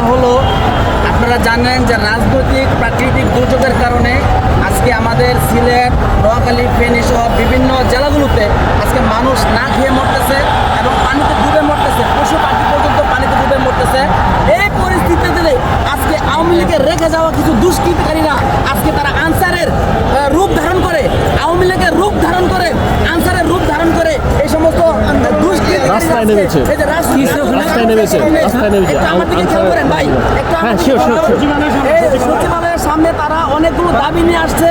সেটা হলো, আপনারা জানেন যে রাজনৈতিক, প্রাকৃতিক দুর্যোগের কারণে আজকে আমাদের সিলেট, নোয়াখালী, ফেনী সহ বিভিন্ন জেলাগুলোতে আজকে মানুষ না খেয়ে মরতেছে এবং পানিতে ডুবে মরতেছে। পশু পাখি পর্যন্ত পানিতে ডুবে মরতেছে। এই পরিস্থিতিতে আজকে আওয়ামী লীগের রেখে যাওয়া কিছু দুষ্কৃতকারীরা আজকে তারা আনসারের আহ, রূপ ধারণ করে আওয়ামী লীগের রূপ ধারণ করে আনসারের রূপ ধারণ করে এই সমস্ত দুষ্কৃতকারীরা রাস্তায় নেমেছে। রাস্তায় নেমেছে, রাস্তায় নেমেছে। একটু আমার দিকে খেয়াল করেন ভাই। একটু আমার হ্যাঁ. এই সচিবালয়ের সামনে তারা অনেকগুলো দাবি নিয়ে আসছে।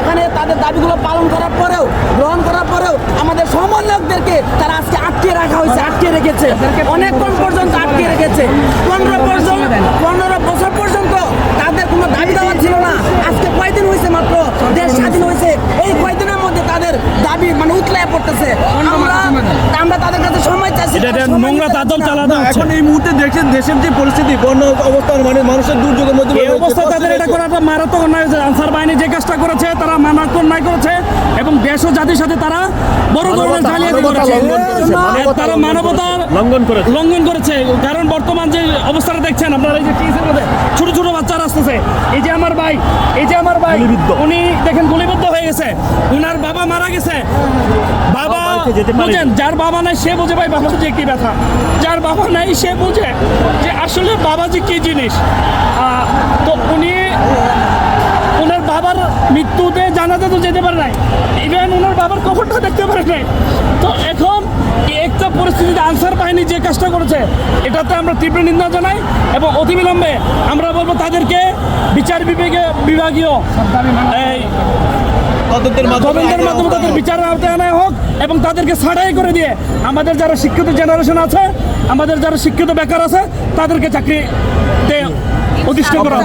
এখানে তাদের দাবিগুলো পালন করার পরেও গ্রহণ করার পরেও আমাদের সমন্বয়কদেরকে তারা আজকে আটকে রাখা হয়েছে আটকে রেখেছে। অনেকক্ষণ পর্যন্ত আটকে রেখেছে। পনেরো পর্যন্ত পনেরো বছর পর্যন্ত তাদের কোনো দাবি দেওয়া ছিল না। আজকে কয়দিন হয়েছে মাত্র? দেশ স্বাধীন হয়েছে। এই কয়দিনের মধ্যে তাদের দাবি মানে উতলায় পড়তেছে। আমরা আমরা তাদের এটা একটা নোংরা তাদল চালানো এখন এই মুহূর্তে দেখছেন দেশের যে পরিস্থিতি বন্য অবস্থান মানে মানুষের দুর্যোগের মধ্যে এই অবস্থা তাদের এটা করাটা মারাত্মক অন্যায় আনসার বাহিনী যে কাজটা করেছে তারা মারাত্মক অন্যায় করেছে এবং দেশ ও জাতির সাথে তারা বড় ধরনের জালিয়াতি মানবতা করেছে। লঙ্ঘন করেছে, তারা লঙ্ঘন লঙ্ঘন করেছে। লঙ্ঘন করেছে। কারণ বর্তমান যে অবস্থাটা দেখছেন আপনারা এই যে মধ্যে ছোট ছোট বাচ্চারা আসতেছে। এই যে আমার ভাই এই যে আমার ভাই উনি দেখেন গুলিবদ্ধ হয়ে গেছে। উনার বাবা মারা গেছে। বাবা বুঝেন যার বাবা নাই সে বোঝে ভাই বাবা যে কি ব্যথা। যার বাবা নাই সে বোঝে যে আসলে বাবা যে কি জিনিস। তো উনি ওনার বাবার মৃত্যুতে জানাতে তো যেতে পারে নাই। ইভেন ওনার বাবার কখনটা দেখতে পারে নাই। তো এখন একটা পরিস্থিতিতে আনসার বাহিনী যে কাজটা করেছে এটাতে আমরা তীব্র নিন্দা জানাই এবং অতিবিলম্বে আমরা বলব তাদেরকে বিচার বিভাগে বিভাগীয় তদন্তের তদন্তের মাধ্যমে তাদের বিচারের আওতায় আনা হোক। এবং তাদেরকে ছাড়াই করে দিয়ে আমাদের যারা শিক্ষিত জেনারেশন আছে আমাদের যারা শিক্ষিত বেকার আছে তাদেরকে চাকরিতে প্রতিষ্ঠা করা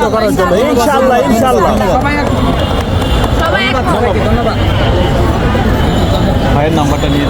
ইনশাআল্লাহ ইনশাআল্লাহ। ভাইয়ের নাম্বারটা নিয়ে